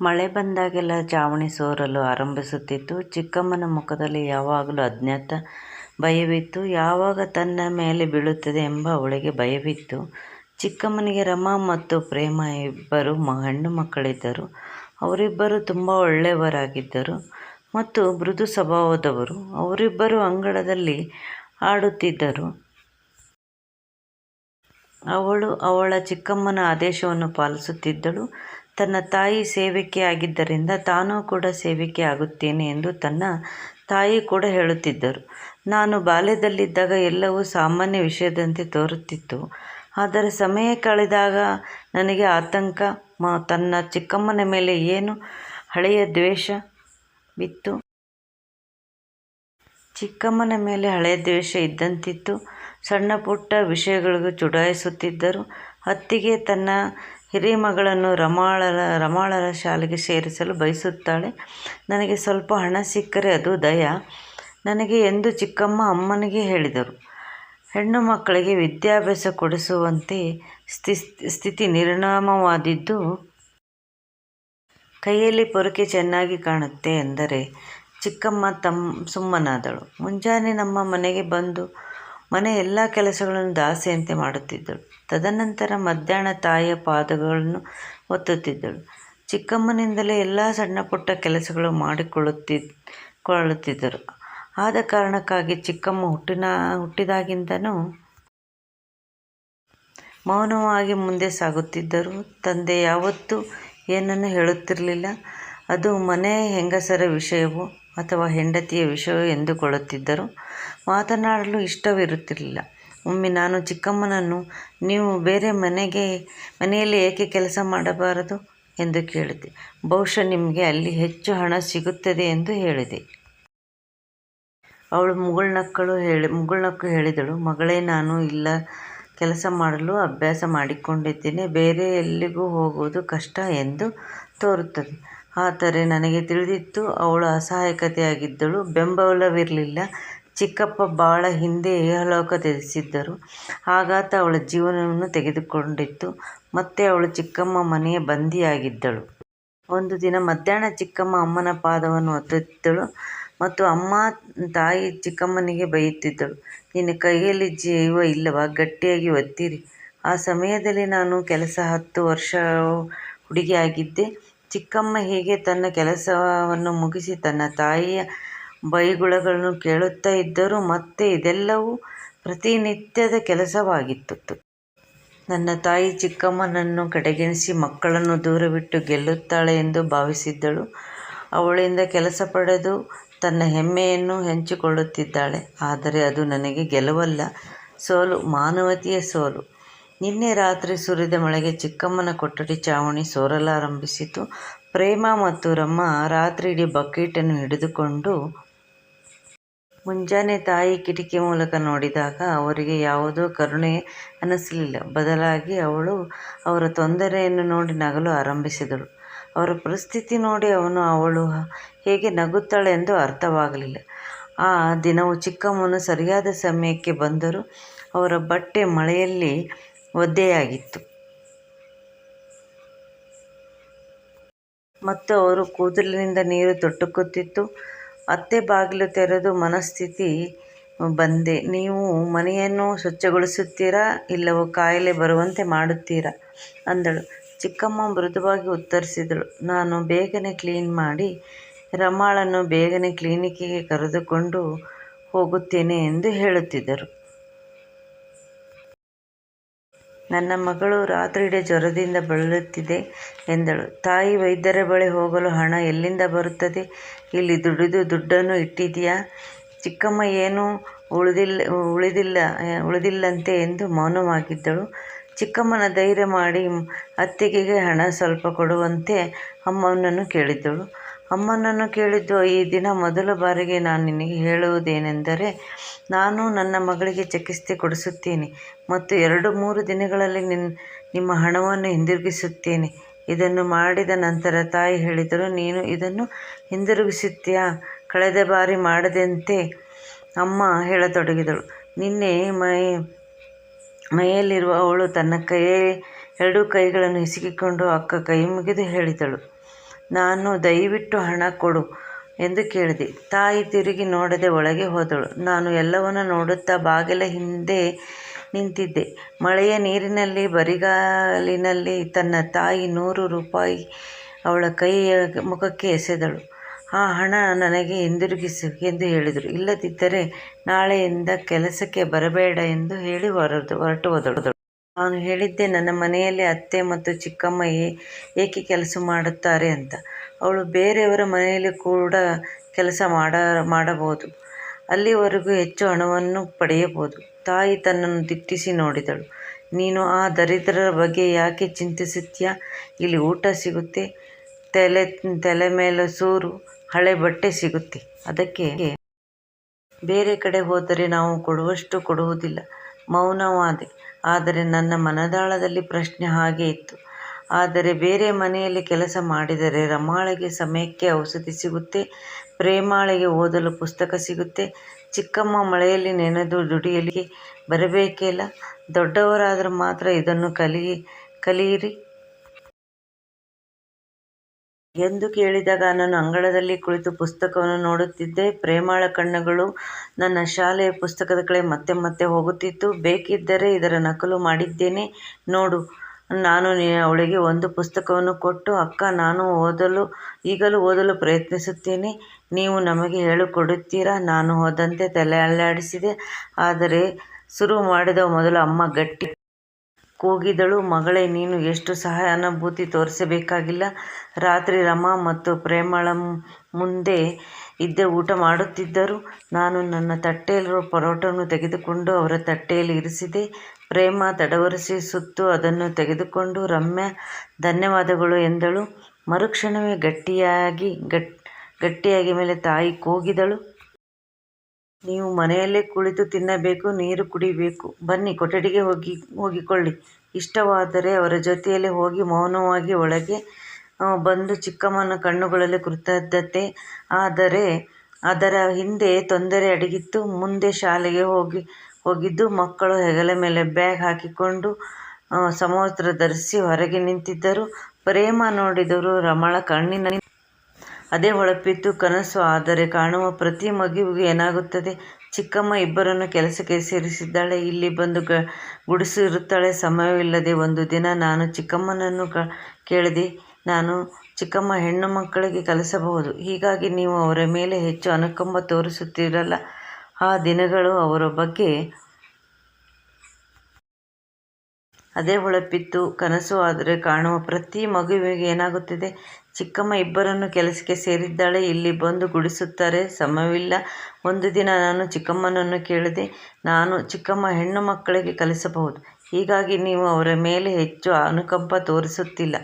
ಮಳೆ ಬಂದಾಗೆಲ್ಲ ಚಾವಣಿ ಸೋರಲು ಆರಂಭಿಸುತ್ತಿತ್ತು. ಚಿಕ್ಕಮ್ಮನ ಮುಖದಲ್ಲಿ ಯಾವಾಗಲೂ ಅಜ್ಞಾತ ಭಯವಿತ್ತು. ಯಾವಾಗ ತನ್ನ ಮೇಲೆ ಬೀಳುತ್ತದೆ ಎಂಬ ಅವಳಿಗೆ ಭಯವಿತ್ತು. ಚಿಕ್ಕಮ್ಮನಿಗೆ ರಮಾ ಮತ್ತು ಪ್ರೇಮ ಇಬ್ಬರು ಹೆಣ್ಣು ಮಕ್ಕಳಿದ್ದರು. ಅವರಿಬ್ಬರು ತುಂಬ ಒಳ್ಳೆಯವರಾಗಿದ್ದರು ಮತ್ತು ಮೃದು ಸ್ವಭಾವದವರು. ಅವರಿಬ್ಬರು ಅಂಗಳದಲ್ಲಿ ಆಡುತ್ತಿದ್ದರು. ಅವಳು ಅವಳ ಚಿಕ್ಕಮ್ಮನ ಆದೇಶವನ್ನು ಪಾಲಿಸುತ್ತಿದ್ದಳು. ತನ್ನ ತಾಯಿ ಸೇವಕಿ ಆಗಿದ್ದರಿಂದ ತಾನೂ ಕೂಡ ಸೇವಕಿ ಆಗುತ್ತೇನೆ ಎಂದು ತನ್ನ ತಾಯಿ ಕೂಡ ಹೇಳುತ್ತಿದ್ದರು. ನಾನು ಬಾಲ್ಯದಲ್ಲಿದ್ದಾಗ ಎಲ್ಲವೂ ಸಾಮಾನ್ಯ ವಿಷಯದಂತೆ ತೋರುತ್ತಿತ್ತು. ಆದರೆ ಸಮಯ ಕಳೆದಾಗ ನನಗೆ ಆತಂಕ. ತನ್ನ ಚಿಕ್ಕಮ್ಮನ ಮೇಲೆ ಏನು ಹಳೆಯ ದ್ವೇಷ ದ್ವೇಷವಿತ್ತು. ಚಿಕ್ಕಮ್ಮನ ಮೇಲೆ ಹಳೆಯ ದ್ವೇಷ ಇದ್ದಂತಿತ್ತು. ಸಣ್ಣ ಪುಟ್ಟ ವಿಷಯಗಳಿಗೂ ಚುಡಾಯಿಸುತ್ತಿದ್ದರು. ಅತ್ತಿಗೆ ತನ್ನ ಹಿರೀಮಗಳನ್ನು ರಮಾಳರ ರಮಾಳರ ಶಾಲೆಗೆ ಸೇರಿಸಲು ಬಯಸುತ್ತಾಳೆ. ನನಗೆ ಸ್ವಲ್ಪ ಹಣ ಸಿಕ್ಕರೆ ಅದು ದಯ ನನಗೆ ಎಂದು ಚಿಕ್ಕಮ್ಮ ಅಮ್ಮನಿಗೆ ಹೇಳಿದರು. ಹೆಣ್ಣು ಮಕ್ಕಳಿಗೆ ವಿದ್ಯಾಭ್ಯಾಸ ಕೊಡಿಸುವಂತೆ ಸ್ಥಿತಿ ನಿರ್ಣಾಮವಾದಿದ್ದು ಕೈಯಲ್ಲಿ ಪೊರಕೆ ಚೆನ್ನಾಗಿ ಕಾಣುತ್ತೆ ಎಂದರೆ ಚಿಕ್ಕಮ್ಮ ತಮ್ಮ ಸುಮ್ಮನಾದಳು. ಮುಂಜಾನೆ ನಮ್ಮ ಮನೆಗೆ ಬಂದು ಮನೆಯ ಎಲ್ಲ ಕೆಲಸಗಳನ್ನು ದಾಸಿಯಂತೆ ಮಾಡುತ್ತಿದ್ದಳು. ತದನಂತರ ಮಧ್ಯಾಹ್ನ ತಾಯಿಯ ಪಾದಗಳನ್ನು ಒತ್ತುತ್ತಿದ್ದಳು. ಚಿಕ್ಕಮ್ಮನಿಂದಲೇ ಎಲ್ಲ ಸಣ್ಣಪುಟ್ಟ ಕೆಲಸಗಳು ಮಾಡಿಕೊಳ್ಳುತ್ತಿದ್ದರು. ಆದ ಕಾರಣಕ್ಕಾಗಿ ಚಿಕ್ಕಮ್ಮ ಹುಟ್ಟಿನ, ಹುಟ್ಟಿದಾಗಿಂದನೂ ಮೌನವಾಗಿ ಮುಂದೆ ಸಾಗುತ್ತಿದ್ದರು. ತಂದೆ ಯಾವತ್ತೂ ಏನನ್ನು ಹೇಳುತ್ತಿರಲಿಲ್ಲ. ಅದು ಮನೆ ಹೆಂಗಸರ ವಿಷಯವೋ ಅಥವಾ ಹೆಂಡತಿಯ ವಿಷಯವೋ ಎಂದುಕೊಳ್ಳುತ್ತಿದ್ದರು. ಮಾತನಾಡಲು ಇಷ್ಟವಿರುತ್ತಿರಲಿಲ್ಲ. ಒಮ್ಮೆ ನಾನು ಚಿಕ್ಕಮ್ಮನನ್ನು, ನೀವು ಬೇರೆ ಮನೆಗೆ ಮನೆಯಲ್ಲಿ ಏಕೆ ಕೆಲಸ ಮಾಡಬಾರದು ಎಂದು ಕೇಳಿದೆ. ಬಹುಶಃ ನಿಮಗೆ ಅಲ್ಲಿ ಹೆಚ್ಚು ಹಣ ಸಿಗುತ್ತದೆ ಎಂದು ಹೇಳಿದೆ. ಅವಳು ಮುಗುಳ್ನಕ್ಕು ಹೇಳಿದಳು, ಮಗಳೇ ನಾನು ಇಲ್ಲ ಕೆಲಸ ಮಾಡಲು ಅಭ್ಯಾಸ ಮಾಡಿಕೊಂಡಿದ್ದೇನೆ. ಬೇರೆ ಎಲ್ಲಿಗೂ ಹೋಗುವುದು ಕಷ್ಟ ಎಂದು ತೋರುತ್ತದೆ. ಆದರೆ ನನಗೆ ತಿಳಿದಿತ್ತು ಅವಳು ಅಸಹಾಯಕತೆಯಾಗಿದ್ದಳು ಬೆಂಬಲವಿರಲಿಲ್ಲ. ಚಿಕ್ಕಪ್ಪ ಬಹಳ ಹಿಂದೆ ಏಹಲೋಕ ತೆಗೆಸಿದ್ದರು ಆಘಾತ ಅವಳ ಜೀವನವನ್ನು ತೆಗೆದುಕೊಂಡಿತ್ತು. ಮತ್ತೆ ಅವಳು ಚಿಕ್ಕಮ್ಮ ಮನೆಯ ಬಂಧಿಯಾಗಿದ್ದಳು. ಒಂದು ದಿನ ಮಧ್ಯಾಹ್ನ ಚಿಕ್ಕಮ್ಮ ಅಮ್ಮನ ಪಾದವನ್ನು ಒತ್ತುತ್ತಿದ್ದಳು ಮತ್ತು ಅಮ್ಮ ತಾಯಿ ಚಿಕ್ಕಮ್ಮನಿಗೆ ಬೈಯುತ್ತಿದ್ದಳು, ನಿನ್ನ ಕೈಯಲ್ಲಿ ಜೀವ ಇಲ್ಲವಾ, ಗಟ್ಟಿಯಾಗಿ ಒತ್ತಿರಿ. ಆ ಸಮಯದಲ್ಲಿ ನಾನು ಕೆಲಸ ಹತ್ತು ವರ್ಷ ಹುಡುಗಿಯಾಗಿದ್ದೆ. ಚಿಕ್ಕಮ್ಮ ಹೀಗೆ ತನ್ನ ಕೆಲಸವನ್ನು ಮುಗಿಸಿ ತನ್ನ ತಾಯಿಯ ಬೈಗುಳಗಳನ್ನು ಕೇಳುತ್ತಾ ಇದ್ದರು ಮತ್ತೆ ಇದೆಲ್ಲವೂ ಪ್ರತಿನಿತ್ಯದ ಕೆಲಸವಾಗಿತ್ತು. ನನ್ನ ತಾಯಿ ಚಿಕ್ಕಮ್ಮನನ್ನು ಕಡೆಗಣಿಸಿ ಮಕ್ಕಳನ್ನು ದೂರವಿಟ್ಟು ಗೆಲ್ಲುತ್ತಾಳೆ ಎಂದು ಭಾವಿಸಿದ್ದಳು. ಅವಳಿಂದ ಕೆಲಸ ಪಡೆದು ತನ್ನ ಹೆಮ್ಮೆಯನ್ನು ಹೆಂಚಿಕೊಳ್ಳುತ್ತಿದ್ದಾಳೆ ಆದರೆ ಅದು ನನಗೆ ಗೆಲುವಲ್ಲ, ಸೋಲು, ಮಾನವತೆಯ ಸೋಲು. ನಿನ್ನೆ ರಾತ್ರಿ ಸುರಿದ ಮಳೆಗೆ ಚಿಕ್ಕಮ್ಮನ ಕೊಠಡಿ ಚಾವಣಿ ಸೋರಲಾರಂಭಿಸಿತು. ಪ್ರೇಮ ಮತ್ತು ರಮ್ಮ ರಾತ್ರಿ ಇಡೀ ಬಕೆಟನ್ನು ಹಿಡಿದುಕೊಂಡು. ಮುಂಜಾನೆ ತಾಯಿ ಕಿಟಕಿ ಮೂಲಕ ನೋಡಿದಾಗ ಅವರಿಗೆ ಯಾವುದೋ ಕರುಣೆ ಅನಿಸಲಿಲ್ಲ ಬದಲಾಗಿ ಅವಳು ಅವರ ತೊಂದರೆಯನ್ನು ನೋಡಿ ನಗಲು ಆರಂಭಿಸಿದಳು. ಅವರ ಪರಿಸ್ಥಿತಿ ನೋಡಿ ಅವನು ಅವಳು ಹೇಗೆ ನಗುತ್ತಾಳೆ ಎಂದು ಅರ್ಥವಾಗಲಿಲ್ಲ. ಆ ದಿನವು ಚಿಕ್ಕಮ್ಮನು ಸರಿಯಾದ ಸಮಯಕ್ಕೆ ಬಂದರು. ಅವರ ಬಟ್ಟೆ ಮಳೆಯಲ್ಲಿ ಒದ್ದೆಯಾಗಿತ್ತು. ಮತ್ತು ಅವರು ಕೂದಲಿನಿಂದ ನೀರು ತೊಟ್ಟುಕುತ್ತಿತ್ತು ಅತ್ತೆ ಬಾಗಿಲು ತೆರೆದು ಮನಸ್ಥಿತಿ ಬಂದೆ, ನೀವು ಮನೆಯನ್ನು ಸ್ವಚ್ಛಗೊಳಿಸುತ್ತೀರಾ, ಇಲ್ಲವೋ ಕಾಯಿಲೆ ಬರುವಂತೆ ಮಾಡುತ್ತೀರಾ ಅಂದಳು. ಚಿಕ್ಕಮ್ಮ ಮೃದುವಾಗಿ ಉತ್ತರಿಸಿದಳು, ನಾನು ಬೇಗನೆ ಕ್ಲೀನ್ ಮಾಡಿ ರಮಾಳನ್ನು ಬೇಗನೆ ಕ್ಲಿನಿಕ್ಕಿಗೆ ಕರೆದುಕೊಂಡು ಹೋಗುತ್ತೇನೆ ಎಂದು ಹೇಳುತ್ತಿದ್ದರು. ನನ್ನ ಮಗಳು ರಾತ್ರಿಯಿಡೀ ಜ್ವರದಿಂದ ಬಳಲುತ್ತಿದೆ ಎಂದಳು. ತಾಯಿ ವೈದ್ಯರ ಬಳಿ ಹೋಗಲು ಹಣ ಎಲ್ಲಿಂದ ಬರುತ್ತದೆ, ಇಲ್ಲಿ ದುಡಿದು ದುಡ್ಡನ್ನು ಇಟ್ಟಿದ್ದೀಯಾ. ಚಿಕ್ಕಮ್ಮ ಏನೂ ಉಳಿದಿಲ್ಲಂತೆ ಎಂದು ಮೌನವಾಗಿದ್ದಳು. ಚಿಕ್ಕಮ್ಮನ ಧೈರ್ಯ ಮಾಡಿ ಅತ್ತಿಗೆಗೆ ಹಣ ಸ್ವಲ್ಪ ಕೊಡುವಂತೆ ಅಮ್ಮನನ್ನು ಕೇಳಿದಳು. ಅಮ್ಮನನ್ನು ಕೇಳಿದ್ದು, ಈ ದಿನ ಮೊದಲ ಬಾರಿಗೆ ನಾನು ನಿನಗೆ ಹೇಳುವುದೇನೆಂದರೆ, ನಾನು ನನ್ನ ಮಗಳಿಗೆ ಚಿಕಿತ್ಸೆ ಕೊಡಿಸುತ್ತೇನೆ ಮತ್ತು ಎರಡು ಮೂರು ದಿನಗಳಲ್ಲಿ ನಿಮ್ಮ ಹಣವನ್ನು ಹಿಂದಿರುಗಿಸುತ್ತೇನೆ. ಇದನ್ನು ಮಾಡಿದ ನಂತರ ತಾಯಿ ಹೇಳಿದರು ನೀನು ಇದನ್ನು ಹಿಂದಿರುಗಿಸುತ್ತೀಯಾ, ಕಳೆದ ಬಾರಿ ಮಾಡದಂತೆ ಅಮ್ಮ ಹೇಳತೊಡಗಿದಳು. ನಿನ್ನೆ ಮೈ ಮೈಯಲ್ಲಿರುವ ಅವಳು ತನ್ನ ಕೈ ಎರಡೂ ಕೈಗಳನ್ನು ಹಿಸುಕಿಕೊಂಡು ಅಕ್ಕ ಕೈ ಮುಗಿದು ಹೇಳಿದಳು, ನಾನು ದಯವಿಟ್ಟು ಹಣ ಕೊಡು ಎಂದು ಕೇಳಿದೆ. ತಾಯಿ ತಿರುಗಿ ನೋಡದೆ ಒಳಗೆ ಹೋದಳು. ನಾನು ಎಲ್ಲವನ್ನು ನೋಡುತ್ತಾ ಬಾಗಿಲ ಹಿಂದೆ ನಿಂತಿದ್ದೆ. ಮಳೆಯ ನೀರಿನಲ್ಲಿ, ಬರಿಗಾಲಿನಲ್ಲಿ ತನ್ನ ತಾಯಿ ನೂರು ರೂಪಾಯಿ ಅವಳ ಕೈಯ ಮುಖಕ್ಕೆ ಎಸೆದಳು. ಆ ಹಣ ನನಗೆ ಹಿಂದಿರುಗಿಸು ಎಂದು ಹೇಳಿದರು. ಇಲ್ಲದಿದ್ದರೆ ನಾಳೆಯಿಂದ ಕೆಲಸಕ್ಕೆ ಬರಬೇಡ ಎಂದು ಹೇಳಿ ಹೊರಟು ಹೊರಟು ಹೋದಳು. ನಾನು ಹೇಳಿದ್ದೆ, ನನ್ನ ಮನೆಯಲ್ಲಿ ಅತ್ತೆ ಮತ್ತು ಚಿಕ್ಕಮ್ಮ ಏಕೆ ಕೆಲಸ ಮಾಡುತ್ತಾರೆ ಅಂತ. ಅವಳು ಬೇರೆಯವರ ಮನೆಯಲ್ಲಿ ಕೂಡ ಕೆಲಸ ಮಾಡ, ಮಾಡಬಹುದು. ಅಲ್ಲಿವರೆಗೂ ಹೆಚ್ಚು ಹಣವನ್ನು ಪಡೆಯಬಹುದು. ತಾಯಿ ತನ್ನನ್ನು ದಿಟ್ಟಿಸಿ ನೋಡಿದಳು. ನೀನು ಆ ದರಿದ್ರರ ಬಗ್ಗೆ ಯಾಕೆ ಚಿಂತಿಸುತ್ತೀಯ? ಇಲ್ಲಿ ಊಟ ಸಿಗುತ್ತೆ, ತಲೆ ತಲೆ ಮೇಲೆ ಸೂರು, ಹಳೆ ಬಟ್ಟೆ ಸಿಗುತ್ತೆ. ಅದಕ್ಕೆ ಬೇರೆ ಕಡೆ ಹೋದರೆ ನಾವು ಕೊಡುವಷ್ಟು ಕೊಡುವುದಿಲ್ಲ. ಮೌನವಾದೆ. ಆದರೆ ನನ್ನ ಮನದಾಳದಲ್ಲಿ ಪ್ರಶ್ನೆ ಹಾಗೆ ಇತ್ತು. ಆದರೆ ಬೇರೆ ಮನೆಯಲ್ಲಿ ಕೆಲಸ ಮಾಡಿದರೆ ರಮಾಳಿಗೆ ಸಮಯಕ್ಕೆ ಔಷಧಿ ಸಿಗುತ್ತೆ, ಪ್ರೇಮಾಳಿಗೆ ಓದಲು ಪುಸ್ತಕ ಸಿಗುತ್ತೆ, ಚಿಕ್ಕಮ್ಮ ಮಳೆಯಲ್ಲಿ ನೆನೆದು ದುಡಿಯಲಿಕ್ಕೆ ಬರಬೇಕಿಲ್ಲ ದೊಡ್ಡವರಾದರೆ ಮಾತ್ರ ಇದನ್ನು ಕಲಿ ಕಲಿಯಿರಿ. ಎಂದು ಕೇಳಿದಾಗ ನಾನು ಅಂಗಳದಲ್ಲಿ ಕುಳಿತು ಪುಸ್ತಕವನ್ನು ನೋಡುತ್ತಿದ್ದೆ. ಪ್ರೇಮಾಳ ಕಣ್ಣುಗಳು ನನ್ನ ಶಾಲೆಯ ಪುಸ್ತಕದ ಕಡೆ ಮತ್ತೆ ಮತ್ತೆ ಹೋಗುತ್ತಿತ್ತು. ಬೇಕಿದ್ದರೆ ಇದರ ನಕಲು ಮಾಡಿದ್ದೇನೆ. ನೋಡು, ನಾನು ಅವಳಿಗೆ ಒಂದು ಪುಸ್ತಕವನ್ನು ಕೊಟ್ಟು, ಅಕ್ಕ, ನಾನು ಓದಲು, ಈಗಲೂ ಓದಲು ಪ್ರಯತ್ನಿಸುತ್ತೇನೆ. ನೀವು ನಮಗೆ ಹೇಳಿಕೊಡುತ್ತೀರಾ? ನಾನು ಹೋದಂತೆ ತಲೆ ಅಲ್ಲಾಡಿಸಿದೆ ಆದರೆ, ಶುರು ಮಾಡಿದ ಮೊದಲು ಅಮ್ಮ ಗಟ್ಟಿ ಕೂಗಿದಳು, ಮಗಳೇ, ನೀನು ಎಷ್ಟು ಸಹಾನುಭೂತಿ ತೋರಿಸಬೇಕಾಗಿಲ್ಲ. ರಾತ್ರಿ ರಮಾ ಮತ್ತು ಪ್ರೇಮಳ ಮುಂದೆ ಇದ್ದೆ ಊಟ ಮಾಡುತ್ತಿದ್ದರು. ನಾನು ನನ್ನ ತಟ್ಟೆಯಲ್ಲಿರುವ ಪರೋಟವನ್ನು ತೆಗೆದುಕೊಂಡು ಅವರ ತಟ್ಟೆಯಲ್ಲಿ ಇರಿಸಿದೆ. ಪ್ರೇಮ ತಡವರಿಸಿ ಸುತ್ತು ಅದನ್ನು ತೆಗೆದುಕೊಂಡು, ರಮ್ಯಾ, ಧನ್ಯವಾದಗಳು ಎಂದಳು. ಮರುಕ್ಷಣವೇ ಗಟ್ಟಿಯಾಗಿ, ಗಟ್, ಗಟ್ಟಿಯಾಗಿ ಮೇಲೆ ತಾಯಿ ಕೂಗಿದಳು. ನೀವು ಮನೆಯಲ್ಲೇ ಕುಳಿತು ತಿನ್ನಬೇಕು, ನೀರು ಕುಡಿಬೇಕು. ಬನ್ನಿ, ಕೊಠಡಿಗೆ ಹೋಗಿ, ಹೋಗಿಕೊಳ್ಳಿ. ಇಷ್ಟವಾದರೆ ಅವರ ಜೊತೆಯಲ್ಲಿ ಹೋಗಿ ಮೌನವಾಗಿ ಒಳಗೆ ಬಂದು ಚಿಕ್ಕಮ್ಮನ ಕಣ್ಣುಗಳಲ್ಲಿ ಕೃತಜ್ಞತೆ. ಆದರೆ, ಅದರ ಹಿಂದೆ ತೊಂದರೆ ಅಡಗಿತ್ತು. ಮುಂದೆ ಶಾಲೆಗೆ ಹೋಗಿ, ಹೋಗಿದ್ದು ಮಕ್ಕಳು ಹೆಗಲ ಮೇಲೆ ಬ್ಯಾಗ್ ಹಾಕಿಕೊಂಡು ಸಮವಸ್ತ್ರ ಧರಿಸಿ ಹೊರಗೆ ನಿಂತಿದ್ದರು. ಪ್ರೇಮ ನೋಡಿದರು ರಮಳ ಕಣ್ಣಿನ ಅದೇ ಹೊಳಪಿತ್ತು ಕನಸು, ಆದರೆ ಕಾಣುವ ಪ್ರತಿ ಮಗುವಿಗೂ ಏನಾಗುತ್ತದೆ? ಚಿಕ್ಕಮ್ಮ ಇಬ್ಬರನ್ನು ಕೆಲಸಕ್ಕೆ ಸೇರಿಸಿದ್ದಾಳೆ. ಇಲ್ಲಿ ಬಂದು ಗ, ಗುಡಿಸು ಇರುತ್ತಾಳೆ. ಸಮಯವಿಲ್ಲದೆ ಒಂದು ದಿನ ನಾನು ಚಿಕ್ಕಮ್ಮನನ್ನು ಕ, ಕೇಳಿದೆ. ನಾನು ಚಿಕ್ಕಮ್ಮ ಹೆಣ್ಣು ಮಕ್ಕಳಿಗೆ ಕಲಿಸಬಹುದು. ಹೀಗಾಗಿ ನೀವು ಅವರ ಮೇಲೆ ಹೆಚ್ಚು ಅನುಕಂಪ ತೋರಿಸುತ್ತಿರಲ್ಲ. ಆ ದಿನಗಳು ಅವರ ಬಗ್ಗೆ ಅದೇ ಹೊಳಪಿತ್ತು ಕನಸು, ಆದರೆ ಕಾಣುವ ಪ್ರತಿ ಮಗುವಿಗೆ ಏನಾಗುತ್ತಿದೆ? ಚಿಕ್ಕಮ್ಮ ಇಬ್ಬರನ್ನು ಕೆಲಸಕ್ಕೆ ಸೇರಿದ್ದಾಳೆ. ಇಲ್ಲಿ ಬಂದು ಗುಡಿಸುತ್ತಾರೆ. ಸಮಯವಿಲ್ಲ. ಒಂದು ದಿನ ನಾನು ಚಿಕ್ಕಮ್ಮನನ್ನು ಕೇಳಿದೆ. ನಾನು ಚಿಕ್ಕಮ್ಮ ಹೆಣ್ಣು ಮಕ್ಕಳಿಗೆ ಕಲಿಸಬಹುದು. ಹೀಗಾಗಿ ನೀವು ಅವರ ಮೇಲೆ ಹೆಚ್ಚು ಅನುಕಂಪ ತೋರಿಸುತ್ತಿಲ್ಲ.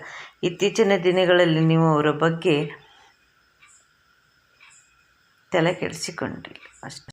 ಇತ್ತೀಚಿನ ದಿನಗಳಲ್ಲಿ ನೀವು ಅವರ ಬಗ್ಗೆ ತಲೆ ಕೆಡಿಸಿಕೊಂಡಿಲ್ಲ ಅಷ್ಟೆ.